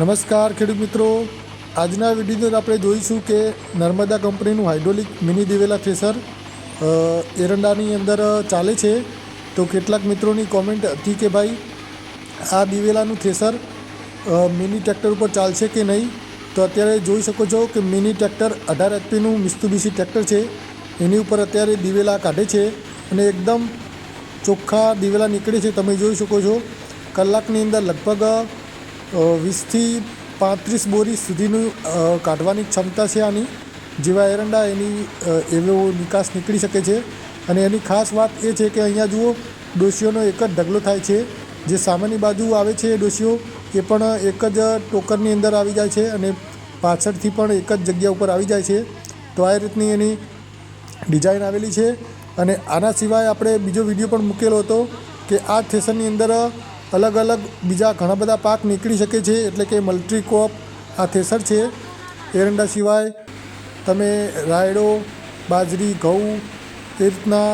નમસ્કાર, ખેડૂત મિત્રો. આજના વિડીયોની અંદર આપણે જોઈશું કે નર્મદા કંપનીનું હાઇડ્રોલિક મિની દિવેલા થ્રેસર એરંડાની અંદર ચાલે છે. તો કેટલાક મિત્રોની કોમેન્ટ હતી કે ભાઈ, આ દિવેલાનું થ્રેસર મિની ટ્રેક્ટર ઉપર ચાલશે કે નહીં? તો અત્યારે જોઈ શકો છો કે મિની ટ્રેક્ટર અઢાર એચપીનું મિસ્તુબીસી ટ્રેક્ટર છે. એની ઉપર અત્યારે દિવેલા કાઢે છે અને એકદમ ચોખ્ખા દિવેલા નીકળે છે. તમે જોઈ શકો છો. કલાકની અંદર લગભગ વીસથી પાંત્રીસ બોરી સુધીનું કાઢવાની ક્ષમતા છે આની. જેવા એરંડા એની એવો નિકાસ નીકળી શકે છે. અને એની ખાસ વાત એ છે કે અહીંયા જુઓ, ડોશીઓનો એક જ ઢગલો થાય છે. જે સામેની બાજુ આવે છે એ ડોશીઓ, એ પણ એક જ ટોકરની અંદર આવી જાય છે અને પાછળથી પણ એક જ જગ્યા ઉપર આવી જાય છે. તો આ રીતની એની ડિઝાઇન આવેલી છે. અને આના સિવાય આપણે બીજો વીડિયો પણ મૂકેલો હતો કે આ થ્રેસરની અંદર અલગ અલગ બીજા ઘણા બધા પાક નીકળી શકે છે, એટલે કે મલ્ટ્રીકોપ આ થેસર છે. એરંડા સિવાય તમે રાયડો, બાજરી, ઘઉં એ રીતના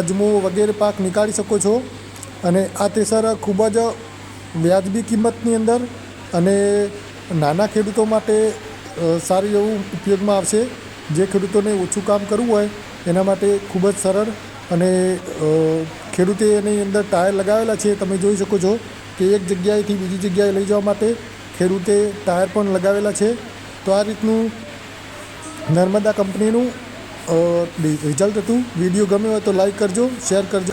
અજમો વગેરે પાક નીકાળી શકો છો. અને આ થેસર ખૂબ જ વ્યાજબી કિંમતની અંદર અને નાના ખેડૂતો માટે સારું એવું ઉપયોગમાં આવશે. જે ખેડૂતોને ઓછું કામ કરવું હોય, એના માટે ખૂબ જ સરળ અને ખેડૂતે એની અંદર ટાયર લગાવેલા છે, તમે જોઈ શકો છો કે એક જગ્યાએથી બીજી જગ્યાએ લઈ જવા માટે ખેડૂતે ટાયર પણ લગાવેલા છે. તો આ રીતનું નર્મદા કંપનીનું રિઝલ્ટ હતું. વીડિયો ગમ્યો હોય તો લાઈક કરજો, શેર કરજો.